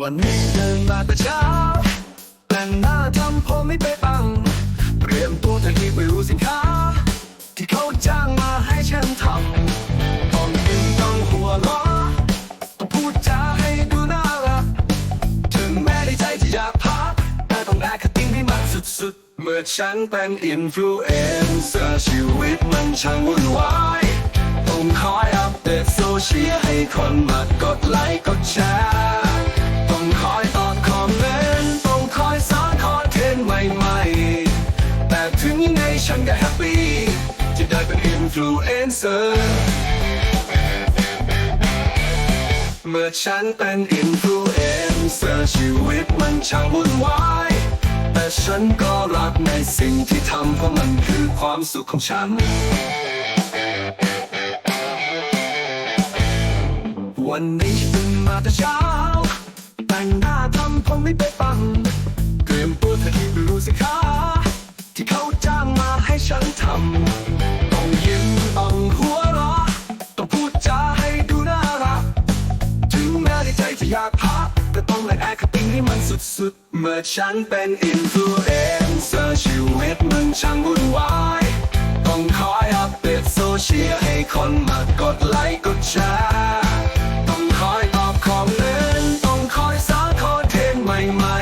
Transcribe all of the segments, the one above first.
วันนี้เดินมาแต่เช้า แต่งหน้าทำผมไม่ไปปัง เตรียมตัวทันทีไปรู้สินค้า ที่เขาจ้างมาให้ฉันทำต้องยิ้มต้องหัวเราะต้องพูดจาให้ดูน่ารัก ถึงแม้ในใจที่อยากพัก แต่ต้องแอคติ้งให้มันสุดๆ เมื่อฉันเป็นอินฟลูเอนเซอร์ชีวิตมันช่างวุ่นวายต้องคอยอัปเดตโซเชียลให้คนมากดไลค์กดแชร์ ฉันก็แฮปปี้ที่ได้เป็นอินฟลูเอนเซอร์เมื่อฉันเป็นอินฟลูเอนเซอร์ชีวิตมันช่างวุ่นวาย แต่ฉันก็รักในสิ่งที่ทำเพราะมันคือความสุขของฉัน วันนี้ตื่นมาแต่เช้า แต่งหน้าทำผมไม่ไปนปังเตรียมตัวทันทีไปรู้สิค้าากพักแต่ต้องและแอคติ้งให้มันสุดๆ เมื่อฉันเป็นอินฟลูเอนเซอร์ชีวิตมันช่างวุ่นวาย ต้องคอยอัปเดตโซเชียลให้คนมากดไลค์กดแชร์ต้องคอยตอบคอมเมนต์ต้องคอยสร้างคอนเทนต์ใหม่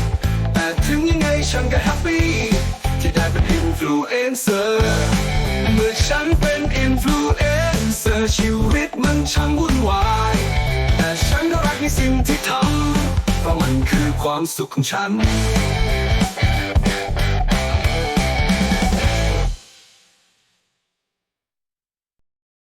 ๆ แต่ถึงยังไงฉันก็แฮปปี้ที่ได้เป็นอินฟลูเอนเซอร์เมื่อฉันเป็นอินฟลูเอนเซอร์ชีวิตมันช่างวุ่น สิ่งที่ทำเพราะมันคือความสุขของฉัน